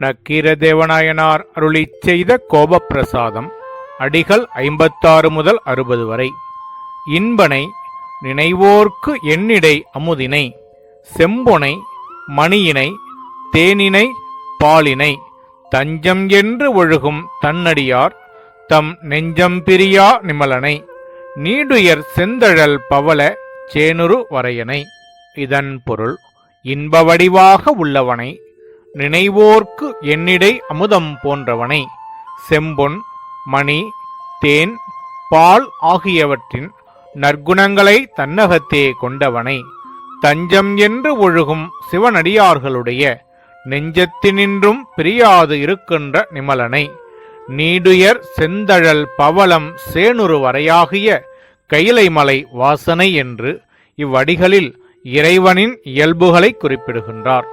நக்கீரதேவநாயனார் அருளிச் செய்த கோபப்பிரசாதம் அடிகள் ஐம்பத்தாறு முதல் அறுபது வரை. இன்பனை நினைவோர்க்கு எண்ணிடை அமுதினை செம்பொனை மணியினை தேனினை பாலினை. தஞ்சம் என்று ஒழுகும் தன்னடியார் தம் நெஞ்சம் பிரியா நிமலனை. நீடுயர் செந்தழல் பவள சேனுரு வரையனை. இதன் பொருள் இன்ப வடிவாக உள்ளவனை நினைவோர்க்கு என்னிடை அமுதம் போன்றவனை. செம்பொன் மணி தேன் பால் ஆகியவற்றின் நற்குணங்களை தன்னகத்தே கொண்டவனை. தஞ்சம் என்று ஒழுகும் சிவனடியார்களுடைய நெஞ்சத்தினின்றும் பிரியாது இருக்கின்ற நிமலனை. நீடுயர் செந்தழல் பவளம் சேனுரு வரையாகிய கைலைமலை வாசனை என்று இவ்வடிகளில் இறைவனின் இயல்புகளை குறிப்பிடுகின்றார்.